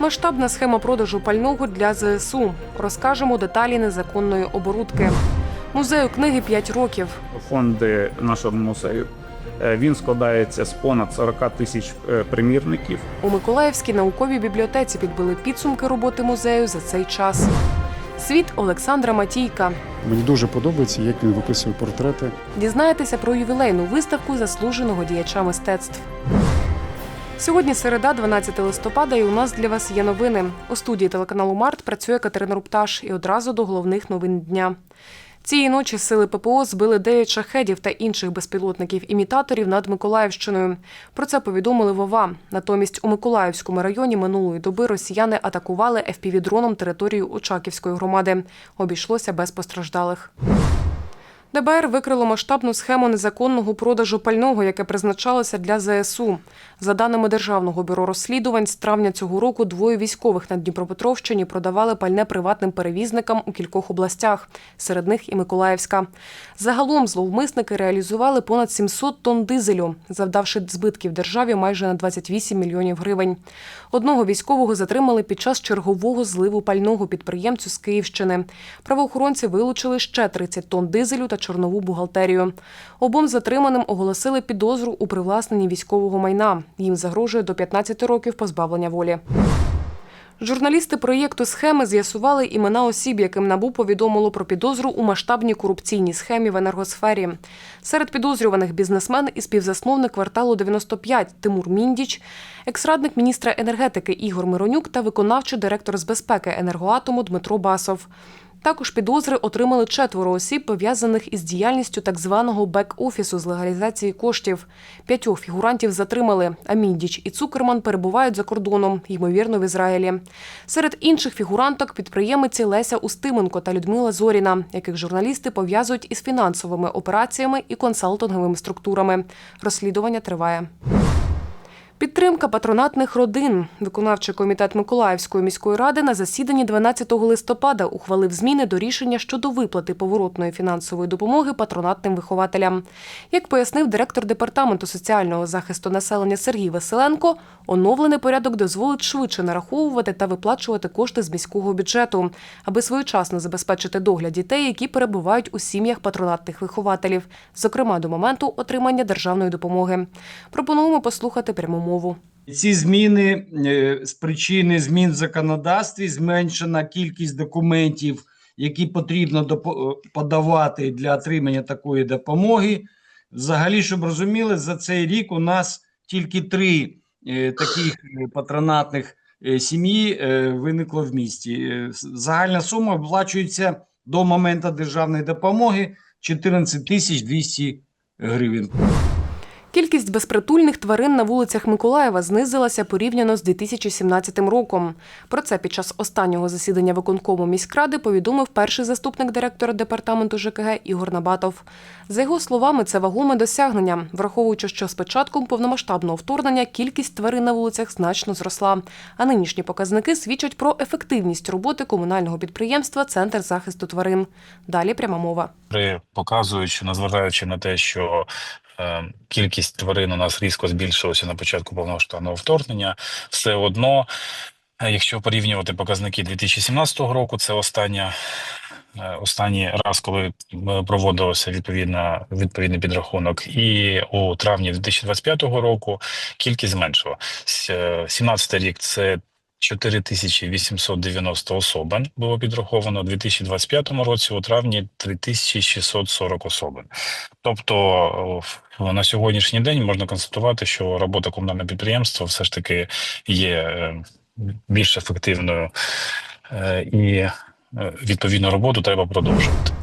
Масштабна схема продажу пального для ЗСУ. Розкажемо деталі незаконної оборудки. Музею книги 5 років. фонди нашого музею. Е, Він складається з понад 40 тисяч е, примірників. У Миколаївській науковій бібліотеці підбили підсумки роботи музею за цей час. Світ Олександра Матійка. Мені дуже подобається, як він виписує портрети. Дізнаєтеся про ювілейну виставку заслуженого діяча мистецтв. Сьогодні середа, 12 листопада, і у нас для вас є новини. У студії телеканалу Март працює Катерина Рупташ і одразу до головних новин дня. Цієї ночі сили ППО збили 9 шахедів та інших безпілотників-імітаторів над Миколаївщиною. Про це повідомили Вова. Натомість у Миколаївському районі минулої доби росіяни атакували FPV-дроном територію Очаківської громади. Обійшлося без постраждалих. ДБР викрило масштабну схему незаконного продажу пального, яке призначалося для ЗСУ. За даними Державного бюро розслідувань, з травня цього року двоє військових на Дніпропетровщині продавали пальне приватним перевізникам у кількох областях, серед них і Миколаївська. Загалом зловмисники реалізували понад 700 тонн дизелю, завдавши збитків державі майже на 28 мільйонів гривень. Одного військового затримали під час чергового зливу пального підприємцю з Київщини. Правоохоронці вилучили ще 30 тонн дизелю та чорнову бухгалтерію. Обом затриманим оголосили підозру у привласненні військового майна. Їм загрожує до 15 років позбавлення волі. Журналісти проєкту схеми з'ясували імена осіб, яким набу повідомило про підозру у масштабній корупційній схемі в енергосфері. Серед підозрюваних бізнесмен і співзасновник кварталу 95 Тимур Міндіч, екс-радник міністра енергетики Ігор Миронюк та виконавчий директор з безпеки енергоатому Дмитро Басов. Також підозри отримали четверо осіб, пов'язаних із діяльністю так званого бек-офісу з легалізації коштів. П'ятьох фігурантів затримали, а і Цукерман перебувають за кордоном, ймовірно, в Ізраїлі. Серед інших фігуранток підприємиці Леся Устименко та Людмила Зоріна, яких журналісти пов'язують із фінансовими операціями і консалтинговими структурами. Розслідування триває. Підтримка патронатних родин. Виконавчий комітет Миколаївської міської ради на засіданні 12 листопада ухвалив зміни до рішення щодо виплати поворотної фінансової допомоги патронатним вихователям. Як пояснив директор департаменту соціального захисту населення Сергій Василенко, оновлений порядок дозволить швидше нараховувати та виплачувати кошти з міського бюджету, аби своєчасно забезпечити догляд дітей, які перебувають у сім'ях патронатних вихователів, зокрема до моменту отримання державної допомоги. Пропонуємо послухати пряму мову. Ці зміни е, з причини змін в законодавстві зменшена кількість документів, які потрібно допо- подавати для отримання такої допомоги. Взагалі, щоб розуміли, за цей рік у нас тільки три е, таких е, патронатних е, сім'ї е, виникло в місті. Е, Загальна сума виплачується до моменту державної допомоги 14 тисяч 200 гривень. Кількість безпритульних тварин на вулицях Миколаєва знизилася порівняно з 2017 роком. Про це під час останнього засідання виконкому міськради повідомив перший заступник директора департаменту ЖКГ Ігор Набатов. За його словами, це вагоме досягнення, враховуючи, що з початком повномасштабного вторгнення кількість тварин на вулицях значно зросла. А нинішні показники свідчать про ефективність роботи комунального підприємства Центр захисту тварин. Далі пряма мова. Показуючи, незважаючи на те, що кількість тварин у нас різко збільшилася на початку повномасштабного вторгнення, все одно, е, якщо порівнювати показники 2017 року, це остання. е, Останній раз, коли е, проводилося відповідна відповідний підрахунок, і у травні 2025 року кількість зменшила. 17 рік це 4890 особин було підраховано у 2025 році, у травні 3640 особин. Тобто на сьогоднішній день можна констатувати, що робота комунального підприємства все ж таки є е, більш ефективною, е, і е, відповідну роботу треба продовжувати.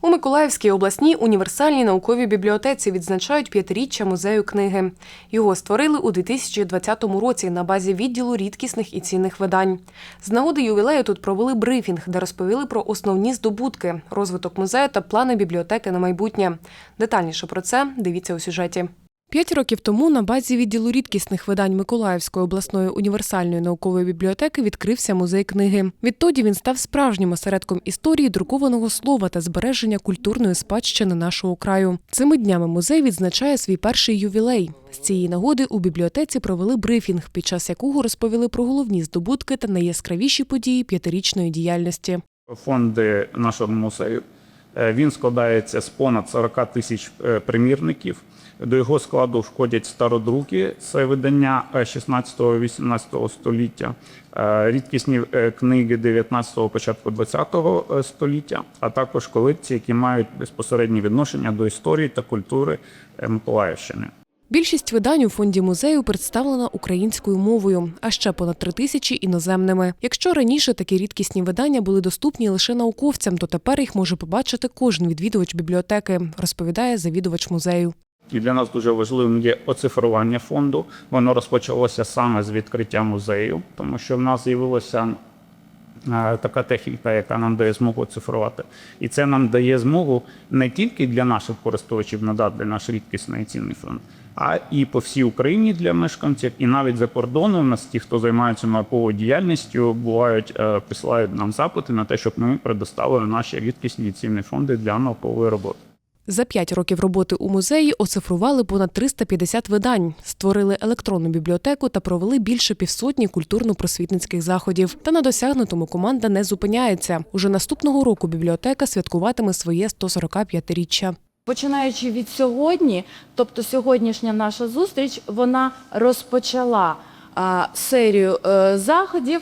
У Миколаївській обласній універсальній науковій бібліотеці відзначають п'ятиріччя музею книги. Його створили у 2020 році на базі відділу рідкісних і цінних видань. З нагоди ювілею тут провели брифінг, де розповіли про основні здобутки, розвиток музею та плани бібліотеки на майбутнє. Детальніше про це дивіться у сюжеті. П'ять років тому на базі відділу рідкісних видань Миколаївської обласної універсальної наукової бібліотеки відкрився музей книги. Відтоді він став справжнім осередком історії друкованого слова та збереження культурної спадщини нашого краю. Цими днями музей відзначає свій перший ювілей. З цієї нагоди у бібліотеці провели брифінг, під час якого розповіли про головні здобутки та найяскравіші події п'ятирічної діяльності. Фонди нашого музею. Е, Він складається з понад 40 тисяч е, примірників. До його складу входять стародруки, це видання 16-18 століття, е, рідкісні е, книги 19-го, початку 20-го століття, а також колекції, які мають безпосереднє відношення до історії та культури Миколаївщини. Більшість видань у фонді музею представлена українською мовою, а ще понад три тисячі іноземними. Якщо раніше такі рідкісні видання були доступні лише науковцям, то тепер їх може побачити кожен відвідувач бібліотеки, розповідає завідувач музею. І для нас дуже важливим є оцифрування фонду. Воно розпочалося саме з відкриття музею, тому що в нас з'явилася е, така техніка, яка нам дає змогу оцифрувати. І це нам дає змогу не тільки для наших користувачів надати наш рідкісний цінний фонд, а і по всій Україні для мешканців, і навіть за кордоном нас ті, хто займається науковою діяльністю, бувають е, присилають нам запити на те, щоб ми предоставили наші рідкісні цінні фонди для наукової роботи. За п'ять років роботи у музеї оцифрували понад 350 видань, створили електронну бібліотеку та провели більше півсотні культурно-просвітницьких заходів. Та на досягнутому команда не зупиняється. Уже наступного року бібліотека святкуватиме своє 145-річчя. Починаючи від сьогодні, тобто сьогоднішня наша зустріч, вона розпочала серію е, заходів,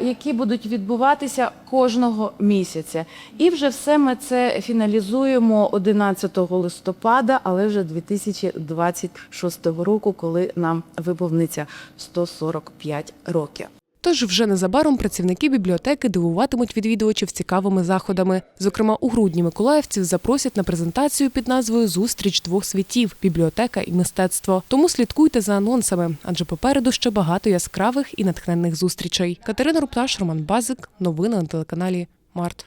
які будуть відбуватися кожного місяця. І вже все ми це фіналізуємо 11 листопада, але вже 2026 року, коли нам виповниться 145 років. Тож вже незабаром працівники бібліотеки дивуватимуть відвідувачів цікавими заходами. Зокрема, у грудні миколаївців запросять на презентацію під назвою Зустріч двох світів бібліотека і мистецтво. Тому слідкуйте за анонсами, адже попереду ще багато яскравих і натхненних зустрічей. Катерина Рупташ, Роман Базик. Новини на телеканалі Март.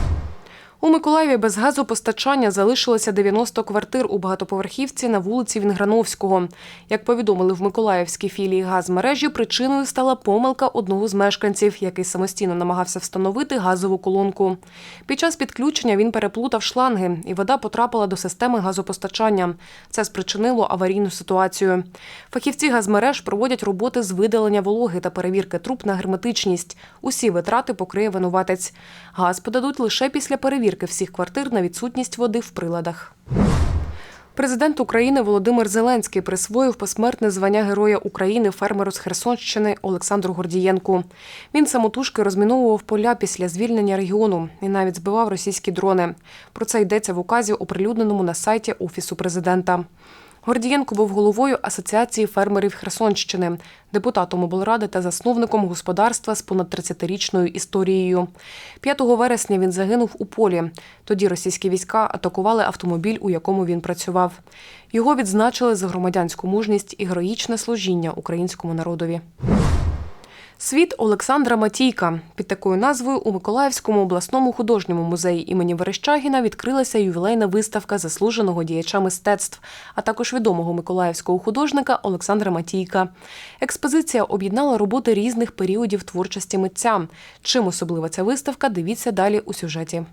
У Миколаєві без газопостачання залишилося 90 квартир у багатоповерхівці на вулиці Вінграновського. Як повідомили в Миколаївській філії газмережі, причиною стала помилка одного з мешканців, який самостійно намагався встановити газову колонку. Під час підключення він переплутав шланги, і вода потрапила до системи газопостачання. Це спричинило аварійну ситуацію. Фахівці газмереж проводять роботи з видалення вологи та перевірки труб на герметичність. Усі витрати покриє винуватець. Газ подадуть лише після перевірки всіх квартир на відсутність води в приладах. Президент України Володимир Зеленський присвоїв посмертне звання Героя України фермеру з Херсонщини Олександру Гордієнку. Він самотужки розміновував поля після звільнення регіону і навіть збивав російські дрони. Про це йдеться в указі, оприлюдненому на сайті Офісу президента. Гордієнко був головою Асоціації фермерів Херсонщини, депутатом облради та засновником господарства з понад 30-річною історією. 5 вересня він загинув у полі. Тоді російські війська атакували автомобіль, у якому він працював. Його відзначили за громадянську мужність і героїчне служіння українському народові. Світ Олександра Матійка під такою назвою у Миколаївському обласному художньому музеї імені Верещагіна відкрилася ювілейна виставка заслуженого діяча мистецтв, а також відомого миколаївського художника Олександра Матійка. Експозиція об'єднала роботи різних періодів творчості митця. Чим особлива ця виставка? Дивіться далі у сюжеті.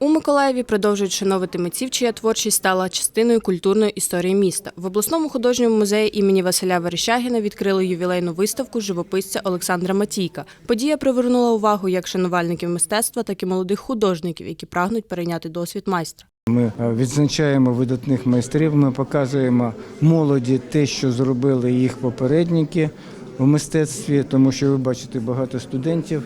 У Миколаєві продовжують шановити митців, чия творчість стала частиною культурної історії міста. В обласному художньому музеї імені Василя Верещагіна відкрили ювілейну виставку живописця Олександра Матійка. Подія привернула увагу як шанувальників мистецтва, так і молодих художників, які прагнуть перейняти досвід майстра. Ми відзначаємо видатних майстрів. Ми показуємо молоді те, що зробили їх попередники в мистецтві, тому що ви бачите багато студентів.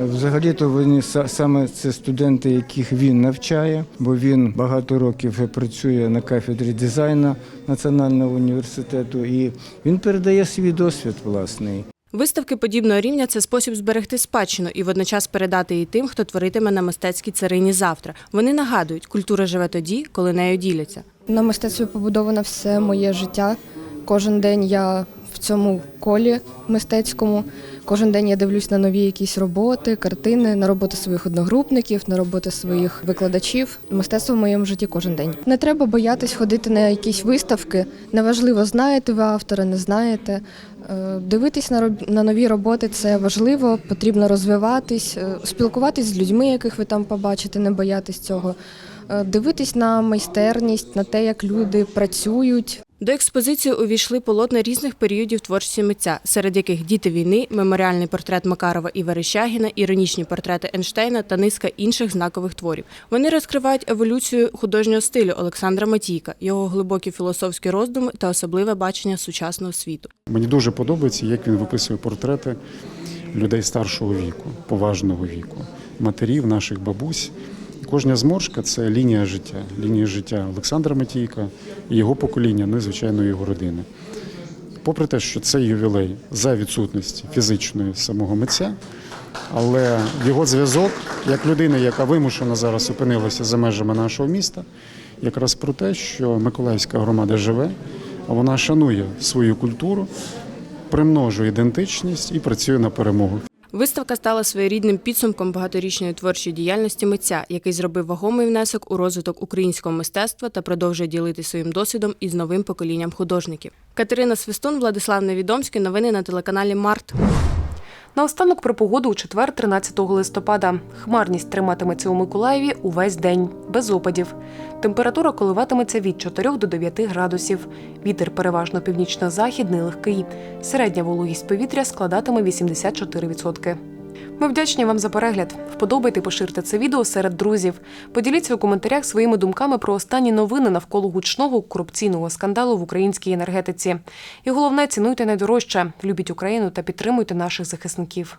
Взагалі-то вони саме це студенти, яких він навчає, бо він багато років працює на кафедрі дизайну Національного університету, і він передає свій досвід власний. Виставки подібного рівня це спосіб зберегти спадщину і водночас передати її тим, хто творитиме на мистецькій царині завтра. Вони нагадують, культура живе тоді, коли нею діляться. На мистецтві побудовано все моє життя. Кожен день я в цьому колі мистецькому. Кожен день я дивлюсь на нові якісь роботи, картини, на роботи своїх одногрупників, на роботи своїх викладачів. Мистецтво в моєму житті кожен день. Не треба боятись ходити на якісь виставки. Неважливо, знаєте ви автора, не знаєте. Е, Дивитись на на нові роботи це важливо, потрібно розвиватись, е, спілкуватись з людьми, яких ви там побачите, не боятись цього. Е, Дивитись на майстерність, на те, як люди працюють, До експозиції увійшли полотна різних періодів творчості митця, серед яких діти війни, меморіальний портрет Макарова і Верещагіна, іронічні портрети Ейнштейна та низка інших знакових творів. Вони розкривають еволюцію художнього стилю Олександра Матійка, його глибокі філософські роздуми та особливе бачення сучасного світу. Мені дуже подобається, як він виписує портрети людей старшого віку, поважного віку, матерів, наших бабусь. Кожна зморшка це лінія життя, лінія життя Олександра Матійка і його покоління, ну і звичайно його родини. Попри те, що це ювілей за відсутності фізичної самого митця, але його зв'язок як людини, яка вимушено зараз опинилася за межами нашого міста, якраз про те, що Миколаївська громада живе, а вона шанує свою культуру, примножує ідентичність і працює на перемогу. Виставка стала своєрідним підсумком багаторічної творчої діяльності митця, який зробив вагомий внесок у розвиток українського мистецтва та продовжує ділити своїм досвідом із новим поколінням художників. Катерина Свистун, Владислав Невідомський. Новини на телеканалі Март. Наостанок про погоду у четвер, 13 листопада. Хмарність триматиметься у Миколаєві увесь день, без опадів. Температура коливатиметься від 4 до 9 градусів. Вітер переважно північно-західний, легкий. Середня вологість повітря складатиме 84%. Ми вдячні вам за перегляд. Вподобайте, поширте це відео серед друзів. Поділіться у коментарях своїми думками про останні новини навколо гучного корупційного скандалу в українській енергетиці. І головне, цінуйте найдорожче, любіть Україну та підтримуйте наших захисників.